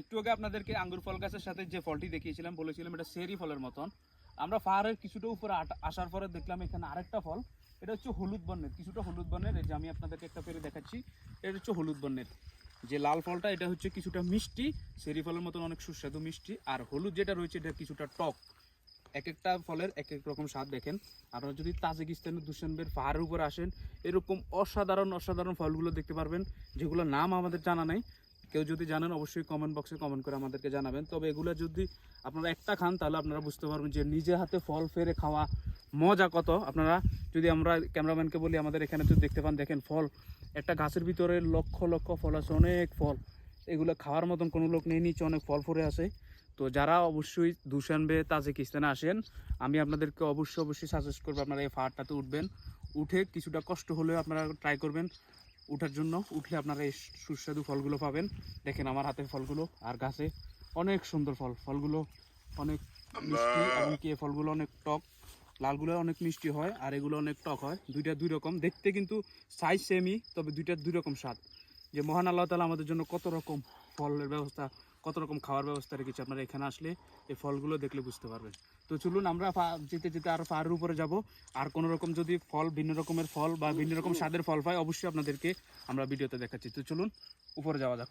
একটু আগে আপনাদেরকে আঙ্গুর ফল গাছের সাথে যে ফলটি দেখিয়েছিলাম, বলেছিলাম এটা সেরি ফলের মতন। আমরা পাহাড়ের কিছুটা উপরে আসার পরে দেখলাম এখানে আরেকটা ফল, এটা হচ্ছে হলুদ বর্ণের, কিছুটা হলুদ বর্ণের। এই যে আমি আপনাদেরকে একটা পেরে দেখাচ্ছি, এটা হচ্ছে হলুদ বর্ণের। যে লাল ফলটা, এটা হচ্ছে কিছুটা মিষ্টি, সেরি ফলের মতন অনেক সুস্বাদু মিষ্টি। আর হলুদ যেটা রয়েছে, এটা কিছুটা টক। এক একটা ফলের এক এক রকম স্বাদ, দেখেন। আপনারা যদি তাজিকিস্তানের দুশানবের পাহাড়ের উপর আসেন, এরকম অসাধারণ অসাধারণ ফলগুলো দেখতে পারবেন, যেগুলোর নাম আমাদের জানা নাই। কেউ যদি জানেন, অবশ্যই কমেন্ট বক্সে কমেন্ট করে আমাদেরকে জানাবেন। তবে এগুলো যদি আপনারা একটা খান, তাহলে আপনারা বুঝতে পারবেন যে নিজে হাতে ফল ফেরে খাওয়া মজা কত। আপনারা যদি আমরা ক্যামেরাম্যানকে বলি, আমাদের এখানে যদি দেখতে পান, দেখেন ফল, একটা গাছের ভিতরে লক্ষ লক্ষ ফল আছে, অনেক ফল। এগুলো খাওয়ার মতন কোনো লোক নেই, নিচে অনেক ফল ফরে আছে। তো যারা অবশ্যই দুশানবে তাজিকিস্তানে আসেন, আমি আপনাদেরকে অবশ্যই অবশ্যই সাজেস্ট করব, আপনারা এই পাহাড়টাতে উঠবেন। উঠে কিছুটা কষ্ট হলেও আপনারা ট্রাই করবেন। উঠার জন্য উঠলে আপনারা এই সুস্বাদু ফলগুলো পাবেন। দেখেন আমার হাতের ফলগুলো আর গাছে অনেক সুন্দর ফল। ফলগুলো অনেক মিষ্টি এবং কি ফলগুলো অনেক টক। লালগুলো অনেক মিষ্টি হয় আর এগুলো অনেক টক হয়। দুইটা দুই রকম। দেখতে কিন্তু সাইজ সেমই তবে দুইটা দুই রকম স্বাদ। যে মহান আল্লাহ তালা আমাদের জন্য কত রকম ফলের ব্যবস্থা, কত রকম খাওয়ার ব্যবস্থা রেখেছে। আপনারা এখানে আসলে এই ফলগুলো দেখলে বুঝতে পারবেন। তো চলুন আমরা যেতে যেতে আরও পাহাড়ের উপরে যাব। আর কোনো রকম যদি ফল, ভিন্ন রকমের ফল বা ভিন্ন রকম স্বাদের ফল পাই, অবশ্যই আপনাদেরকে আমরা ভিডিওতে দেখাচ্ছি। তো চলুন উপরে যাওয়া যাক।